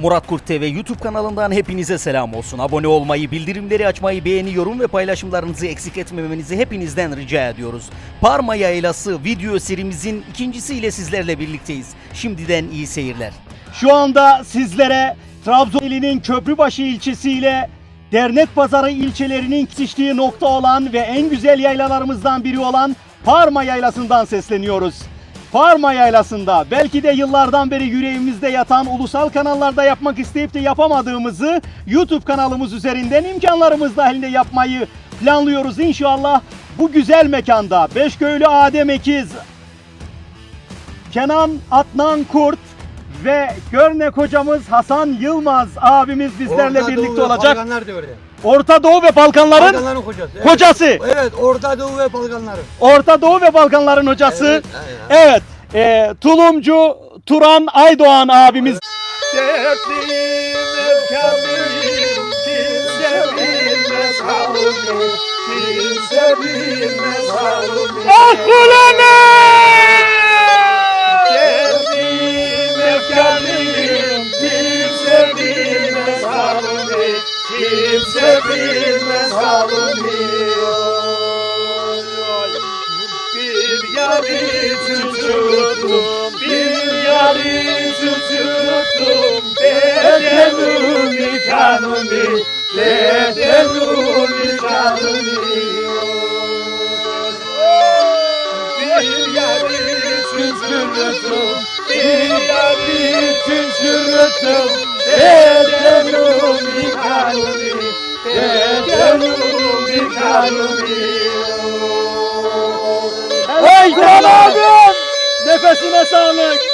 Murat Kurt TV YouTube kanalından hepinize selam olsun. Abone olmayı, bildirimleri açmayı, beğeni, yorum ve paylaşımlarınızı eksik etmemenizi hepinizden rica ediyoruz. Parma Yaylası video serimizin ikincisiyle sizlerle birlikteyiz. Şimdiden iyi seyirler. Şu anda sizlere Trabzon ilinin Köprübaşı ilçesiyle Dernek Pazarı ilçelerinin kesiştiği nokta olan ve en güzel yaylalarımızdan biri olan Parma Yaylası'ndan sesleniyoruz. Parma Yaylası'nda belki de yıllardan beri yüreğimizde yatan ulusal kanallarda yapmak isteyip de yapamadığımızı YouTube kanalımız üzerinden imkanlarımız dahilinde yapmayı planlıyoruz inşallah. Bu güzel mekanda Beşköylü Adem Ekiz, Kenan Atnan Kurt ve Görnek hocamız Hasan Yılmaz abimiz bizlerle Orta birlikte Doğu olacak. Balkanlar diyor ya. Orta Doğu ve Balkanların Balkanların hocası. Evet. hocası. Evet, Orta Doğu ve Balkanların. Orta Doğu ve Balkanların hocası. Evet, aynen. Evet. e, tulumcu Turan Aydoğan abimiz. Ah uleme! Kimse bilmez halimi Bir yari tuttum Bir yari tuttum Bedenumi kanuni Bedenumi kanuni Bir yari tuttum Bir yari tuttum Bedenumi Hey Turan abim! Nefesine sağlık.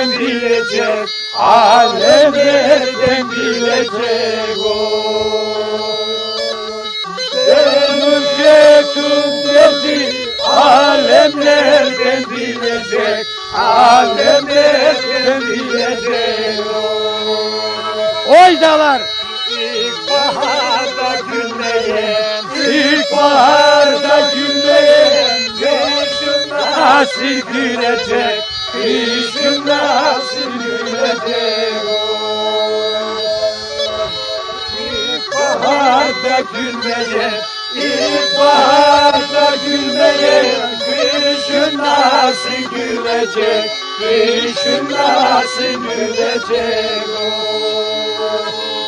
Nereden bilecek Alem nereden bilecek o. Benim çektiğim derdi alem nereden bilecek Alem nereden bilecek o. Oydalar. İlkbaharda gülmeyen, ilkbaharda gülmeyen, kışın nasıl gülecek İlkbaharda gülmeyen, ilkbaharda gülmeyen, kışın nasıl gülecek, kışın nasıl gülecek? parmağında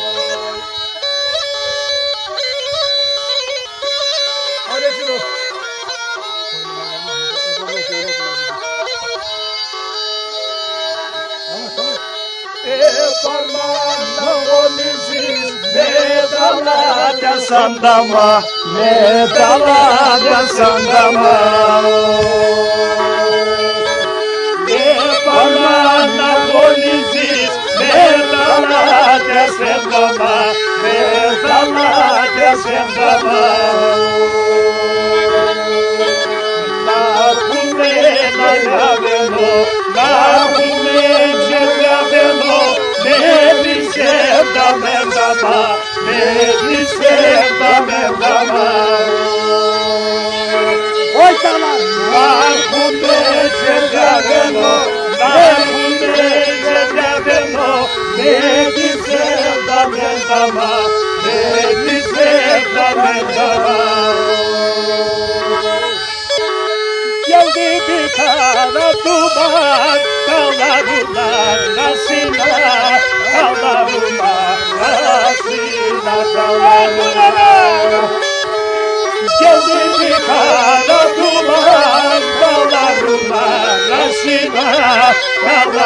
golüzüz Ne dalada sandama Ne dalada sandama Ne parmağında golüzüz Ne dalada sandama Ne dalada sandama Beni sevda Mevlana Beni sevda Mevlana Oy sağlar Narhum Recep'e Narhum Recep'e Beni sevda Mevlana Beni sevda Mevlana Geldi bir kara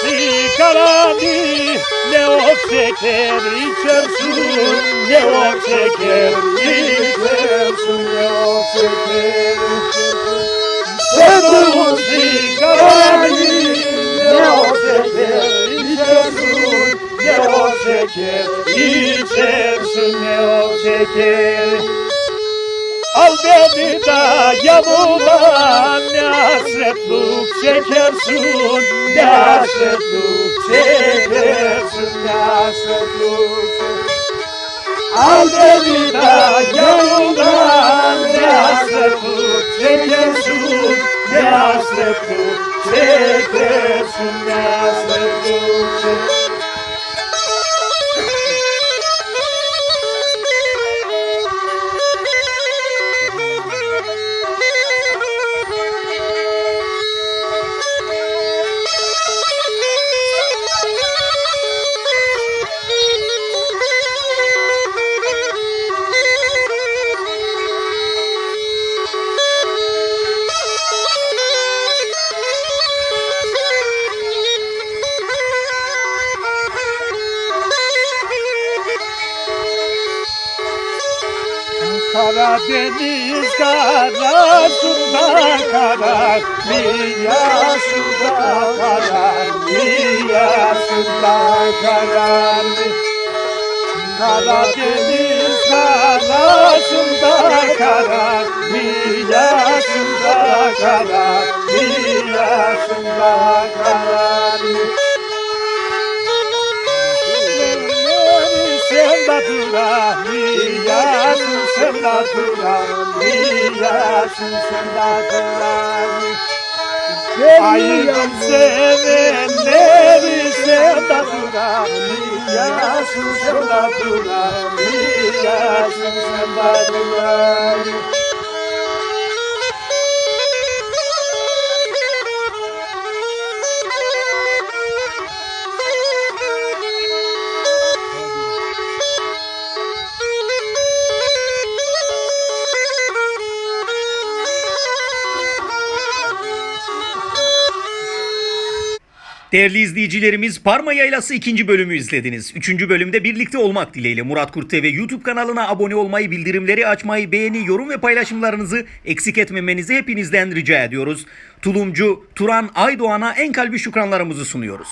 sigaranı Ne o şeker içersin Ne o şeker içersin Ne o şeker Sevduğum sigaranı Ne o şeker içersin Ne o şeker içersin Ne o şeker Al beni ne hasretlik çekersin hasretlik çekersin hasretlik Al beni yanına ne hasretlik çekersin hasretlik çekersin Ne Karadeniz karasında karar Riyasında karar Riyasında karar Karadeniz karasında karar Riyasında karar Riyasında karar dura, niyasın sen de dura. Ayırdım sevenleri sen de dura, niyasın sen Değerli izleyicilerimiz Parma Yaylası ikinci bölümü izlediniz. Üçüncü bölümde birlikte olmak dileğiyle Murat Kurt TV YouTube kanalına abone olmayı, bildirimleri açmayı, beğeni, yorum ve paylaşımlarınızı eksik etmemenizi hepinizden rica ediyoruz. Tulumcu Turan Aydoğan'a en kalbi şükranlarımızı sunuyoruz.